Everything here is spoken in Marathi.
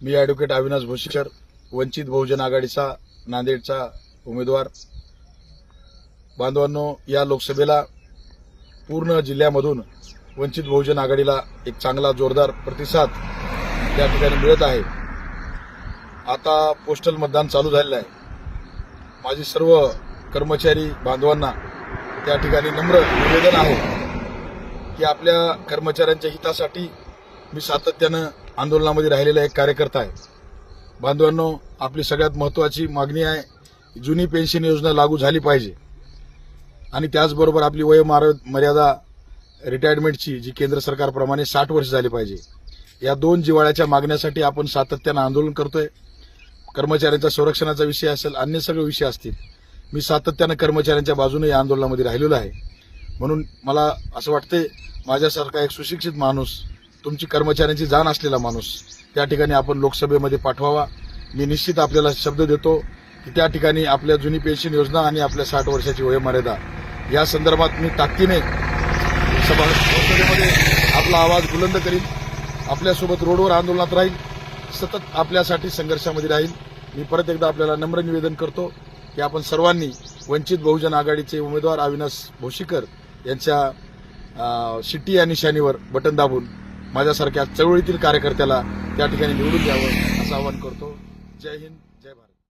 मी ॲडव्होकेट अविनाश भोशीकर वंचित बहुजन आघाडीचा नांदेडचा उमेदवार. बांधवांनो या लोकसभेला पूर्ण जिल्ह्यामधून वंचित बहुजन आघाडीला एक चांगला जोरदार प्रतिसाद त्या ठिकाणी मिळत आहे. आता पोस्टल मतदान चालू झालेलं आहे. माझी सर्व कर्मचारी बांधवांना त्या ठिकाणी नम्र निवेदन आहे की आपल्या कर्मचाऱ्यांच्या हितासाठी मी सातत्यानं आंदोलनामध्ये राहिलेला एक कार्यकर्ता आहे. बांधवांनो आपली सगळ्यात महत्वाची मागणी आहे जुनी पेन्शन योजना लागू झाली पाहिजे. आणि त्याचबरोबर आपली वयोमार मर्यादा रिटायरमेंटची जी केंद्र सरकारप्रमाणे साठ वर्ष झाली पाहिजे. या दोन जिवाळ्याच्या मागण्यासाठी आपण सातत्यानं आंदोलन करतोय. कर्मचाऱ्यांच्या संरक्षणाचा विषय असेल अन्य सगळे विषय असतील. मी सातत्यानं कर्मचाऱ्यांच्या बाजूने या आंदोलनामध्ये राहिलेलो आहे. म्हणून मला असं वाटते माझ्यासारखा एक सुशिक्षित माणूस तुमची कर्मचाऱ्यांची जाण असलेला माणूस त्या ठिकाणी आपण लोकसभेमध्ये पाठवावा. मी निश्चित आपल्याला शब्द देतो की त्या ठिकाणी आपल्या जुनी पेन्शन योजना आणि आपल्या साठ वर्षाची वयोमर्यादा या संदर्भात मी ताकदीने सभा संसदेमध्ये आपला आवाज बुलंद करीन. आपल्यासोबत रोडवर आंदोलनात राहील. सतत आपल्यासाठी संघर्षामध्ये राहील. मी परत एकदा आपल्याला नम्र निवेदन करतो की आपण सर्वांनी वंचित बहुजन आघाडीचे उमेदवार अविनाश भोशीकर यांच्या शिट्टी या निशाणीवर बटन दाबून माझ्यासारख्या चळवळीतील कार्यकर्त्याला त्या ठिकाणी निवडून द्यावं असं आवाहन करतो. जय हिंद